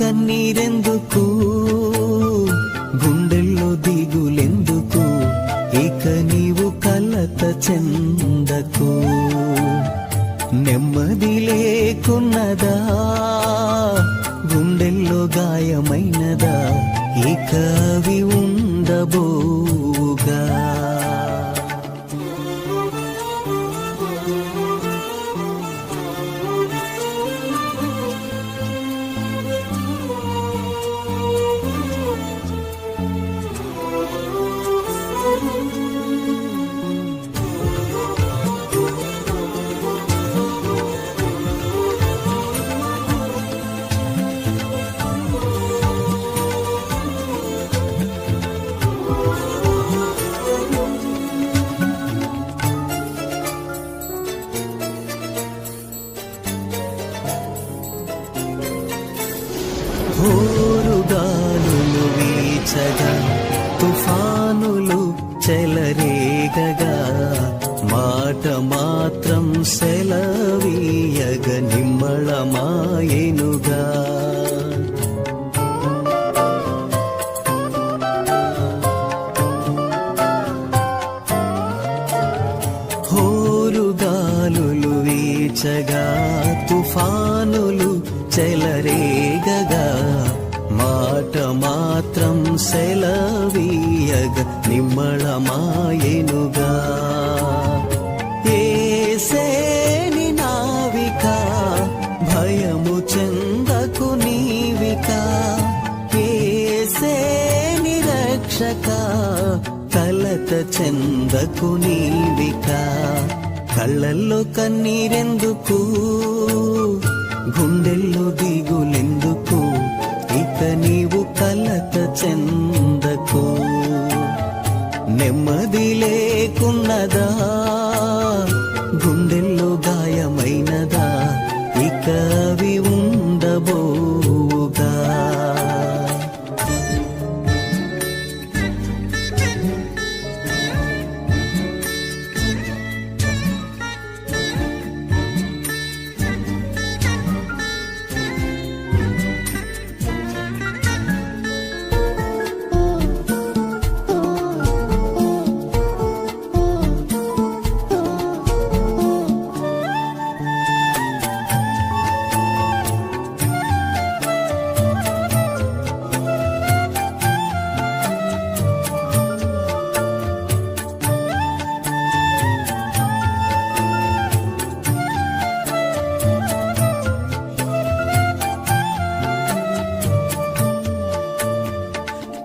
కన్నీరెందుకు? గుండెల్లో దిగులెందుకు? ఇక నీవు కలత చెందకు. నెమ్మది లేకున్నదా? గుండెల్లో గాయమైనదా? ఇక అవి ఉండబోగా తుఫానులు చెలరేగగా మాట మాత్రం సెలవీయగ నిమ్మళమాయెనుగా హోరుగాలులు వీచగా తుఫానులు చెలరేగగా మాత్రం సెలవీయగ నిమ్మళమాయెనుగా ఏసేని నావిక భయము చెందకు నీవిక. ఏసేని రక్షక కలత చెందకు నీవిక. కళ్ళల్లో కన్నీరెందుకు? గుండె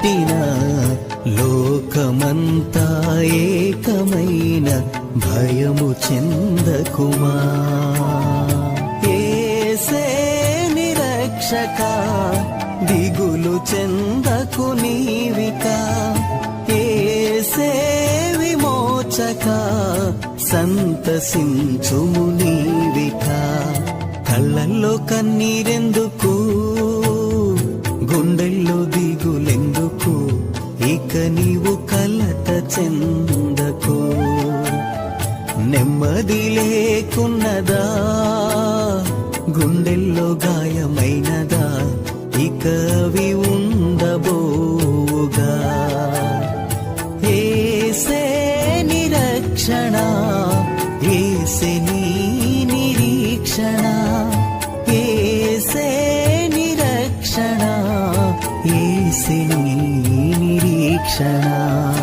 పుట్టిన లోకమంతా ఏకమైన భయము చెందకుమా? ఏసే నిరక్షక దిగులు చెందకు నీవిక. ఏసే విమోచక సంతసించుము నీవిక. కళ్ళల్లో కన్నీరెందుకు చెందకు. నెమ్మది లేకున్నదా? గుండెల్లో గాయమైనదా? ఇక అవి ఉండబోగా ఏసే నిరక్షణ ఏసే నీ నిరీక్షణ? ఏసే నిరక్షణ ఏసే నీ నిరీక్షణ?